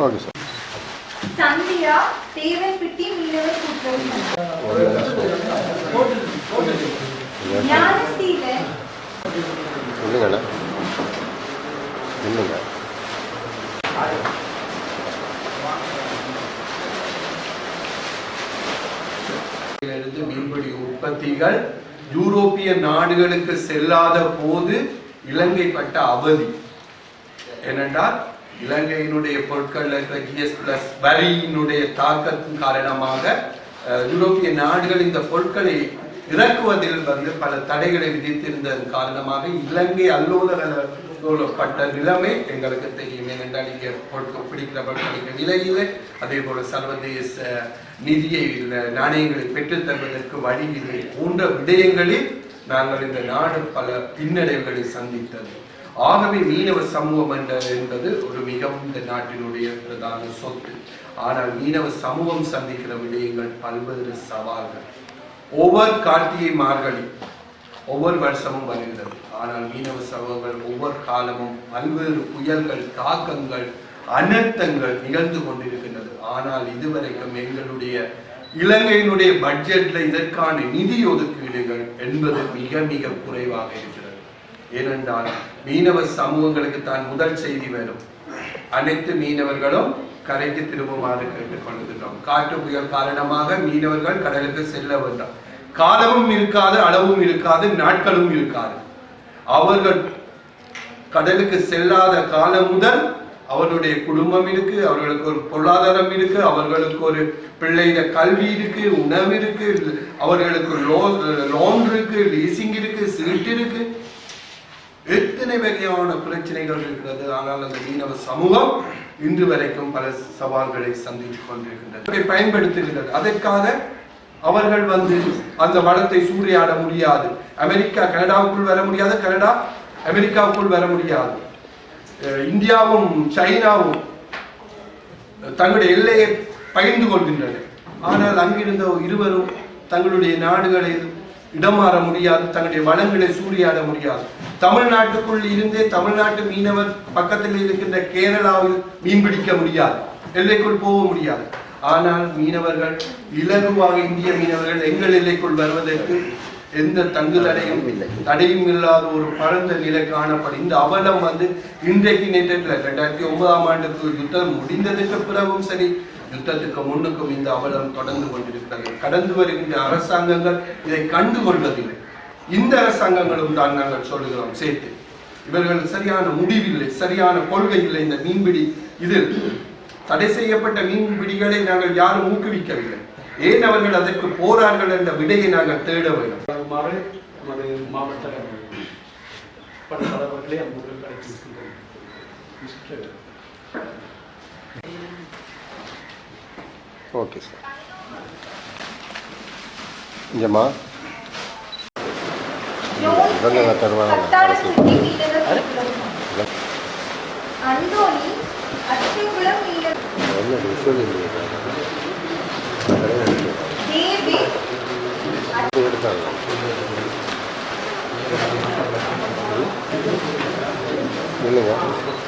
Okay sir Sandhya Thevanpiddy மீனவர் கூட்டுறவு ஞானசீலன். இல்லைங்க மீன்பிடி உற்பத்திகள் யூரோப்பிய நாடுகளுக்கு செல்லாத போது இலங்கை பட்ட அவதி. ஏனென்றால் இலங்கையினுடைய பொருட்கள் இருக்கிற ஜிஎஸ் பிளஸ் வரியினுடைய தாக்கத்தின் காரணமாக யூரோப்பிய நாடுகள் இந்த பொருட்களை இறக்குவதில் வந்து பல தடைகளை விதித்திருந்ததன் காரணமாக இலங்கை அல்லோலப்பட்ட நிலைமை எங்களுக்கு தெரியும். ஏனென்றால் இங்கே பொருட்கள் பிடிக்கிற பொருட்களுக்கு நிலையிலே அதே போல சர்வதேச நிதியை நாணயங்களை பெற்றுத் தருவதற்கு வழி இது போன்ற விடயங்களில் நாங்கள் இந்த நாடு பல பின்னடைவுகளை சந்தித்தது. ஆகவே மீனவ சமூகம் என்ற என்பது ஒரு மிகவும் இந்த நாட்டினுடைய பிரதான சொத்து. ஆனால் மீனவ சமூகம் சந்திக்கிற விடயங்கள் பல்வேறு சவால்கள். ஒவ்வொரு கார்த்திகை மார்கழி ஒவ்வொரு வருஷமும் வருகிறது. ஆனால் மீனவ சமூகங்கள் ஒவ்வொரு காலமும் பல்வேறு புயல்கள் தாக்கங்கள் அனர்த்தங்கள் நிகழ்ந்து கொண்டிருக்கின்றது. ஆனால் இதுவரைக்கும் எங்களுடைய இலங்கையினுடைய பட்ஜெட்ல இதற்கான நிதி ஒதுக்கீடுகள் என்பது மிக மிக குறைவாக இருக்கிறது. ஏனென்றால் மீனவ சமூகங்களுக்கு தான் முதல் செய்தி வரும் அனைத்து மீனவர்களும் கரைக்கு திரும்புமாறு கேட்டுக்கொள்கின்றோம். காற்று புயல் காரணமாக மீனவர்கள் கடலுக்கு செல்ல வேண்டாம். காலமும் இருக்காது அளவும் இருக்காது நாட்களும் இருக்காது. அவர்கள் கடலுக்கு செல்லாத காலம் முதல் அவருடைய குடும்பம் இருக்கு அவர்களுக்கு ஒரு பொருளாதாரம் இருக்கு அவர்களுக்கு ஒரு பிள்ளைங்க கல்வி இருக்கு உணவு இருக்கு அவர்களுக்கு லோன் இருக்கு லீசிங் இருக்கு சீட்டு இருக்கு. எத்தனை வகையான பிரச்சனைகள் இருக்கிறது ஆனால் அந்த மீனவ சமூகம் இன்று வரைக்கும் பல சவால்களை சந்தித்துக் கொண்டிருக்கின்றது. இதை அதற்காக அவர்கள் வந்து அந்த வளத்தை சூறையாட முடியாது. அமெரிக்கா கனடாவுக்குள் வர முடியாது. கனடா அமெரிக்காவுக்குள் வர முடியாது. இந்தியாவும் சைனாவும் தங்களுடைய எல்லையை பகிர்ந்து கொள்கின்றன. ஆனால் அங்கிருந்த இருவரும் தங்களுடைய நாடுகளில் இடம் மாற முடியாது தங்களுடைய வளங்களை சூறையாட முடியாது. தமிழ்நாட்டுக்குள் இருந்தே தமிழ்நாட்டு மீனவர் பக்கத்தில் இருக்கின்ற கேரளாவில் மீன் பிடிக்க முடியாது எல்லைக்குள் போக முடியாது. ஆனால் மீனவர்கள் இலகுவாக இந்திய மீனவர்கள் எங்கள் எல்லைக்குள் வருவதற்கு எந்த தங்கு தடையும் இல்லை. தடையும் இல்லாத ஒரு பரந்த நிலை காணப்படும் இந்த அவலம் வந்து இன்றைக்கு நேற்றத்தில் ரெண்டாயிரத்தி ஒன்பதாம் ஆண்டுக்கு யுத்தம் முடிந்ததுக்கு பிறகும் சரி யுத்தத்துக்கு முன்னுக்கும் இந்த அவலம் தொடர்ந்து கொண்டிருக்கிறது. கடந்து வருகின்ற அரசாங்கங்கள் இதை கண்டு கொள்வதில்லை இந்த அரசாங்கங்களும் தான் நாங்கள் சொல்லுகிறோம் சேர்த்து. இவர்கள் சரியான முடிவில்லை சரியான கொள்கை இல்லை இந்த மீன்பிடி இதில். தடை செய்யப்பட்ட மீன்பிடிகளை நாங்கள் யாரும் ஊக்குவிக்கவில்லை. ஏன் அவர்கள் அதற்கு போறார்கள் என்ற விடையை நாங்கள் தேட வேண்டும். வருமாறு நமது மாவட்ட பணி தலைவர்களே அன்புடன் அழைக்கின்றோம் மிஸ்டர் ஓகே சார் இங்கம்மா ஜோன்சன் இவங்க தருவாங்க. கத்தானக்குடி மீனவர் கூட்டுறவு சங்கம். அந்தோணி அச்சகுளம் மீனவர் என்ன விஷயம் இல்லையா டேவிட் 不知道。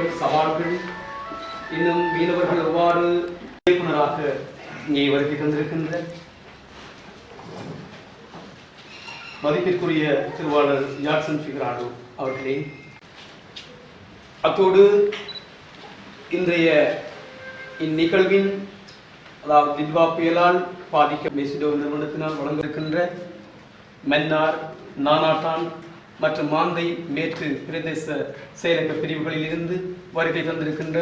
பிரச்சனைகள் சவால்கள். இன்னும் மீனவர்கள் எவ்வாறு இயக்குநராக இங்கே வருகை தந்திருக்கின்ற மதிப்பிற்குரிய திருவாளர் ஜாக்சன் ஃபிகராடோ அவர்களே அத்தோடு இன்றைய இந்நிகழ்வின் அதாவது திட்வா புயலால் பாதிக்க மெசிடோ நிறுவனத்தினால் வழங்கியிருக்கின்ற மன்னார் நானாட்டான் மற்றும் மாந்தை மேற்கு பிரதேச செயலக பிரிவுகளில் இருந்து வருகை தந்திருக்கின்ற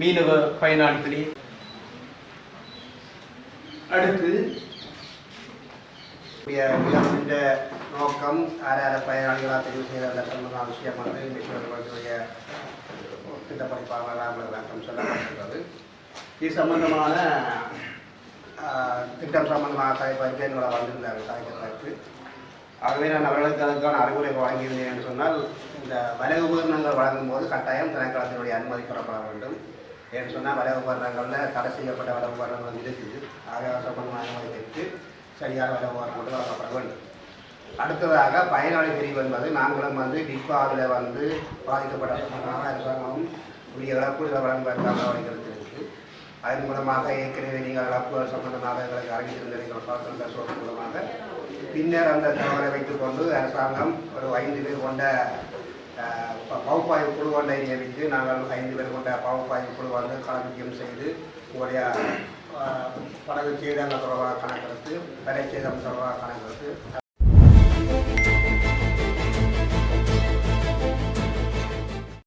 மீனவ பயனாளிகளே. அடுத்து நோக்கம் ஆறார பயனாளிகளாக தெரிவு செய்த சம்பந்தமான விஷயம் வந்து இன்றைக்கு திட்டப்படிப்பாளராக விளக்கம் சொல்லப்பட்டுள்ளது இது சம்பந்தமான திட்டம் சம்பந்தமான தாய்ப்பாய்க்கு எங்களை வந்திருந்தார்கள். தாய்க்கு ஆகவே நான் அவர்களுக்கு அதுக்கான அறிவுரை வழங்கியிருந்தேன் என்று சொன்னால் இந்த வலை உபகரணங்கள் வழங்கும் போது கட்டாயம் திணைக்களத்தினுடைய அனுமதி பெறப்பட வேண்டும் ஏன்னு சொன்னால் வலை உபகரணங்களில் தடை செய்யப்பட்ட வலை உபகரணங்கள் இருக்குது. ஆகவே சம்பந்தமான அனுமதி பெற்று சரியான வலை உபகரணங்கள் வழங்கப்பட வேண்டும். அடுத்ததாக பயனாளி பிரிவு என்பது நாங்களும் வந்து டிப்பாவில் வந்து பாதிக்கப்பட்ட அரசாங்கமும் உரிய இழப்பீடுகளை வழங்குவதற்காக நடவடிக்கை அதன் மூலமாக ஏற்கனவே நீங்கள் இழப்புகள் சம்பந்தமாக எங்களுக்கு அறிவித்திருந்த நீங்கள் பார்க்கின்ற மூலமாக பின்னர் அந்த தகவலை வைத்துக்கொண்டு அரசாங்கம் ஒரு ஐந்து பேர் கொண்ட பகுப்பாய்வு குழு ஒன்றை நியமித்து நாங்கள் ஐந்து பேர் கொண்ட பகுப்பாய்வு குழு வந்து கணக்கியம் செய்து உங்களுடைய படகு சேதங்கள் தொடர்பாக கணக்கெடுத்து தடை சேதம் தொடர்பாக கணக்கெடுத்து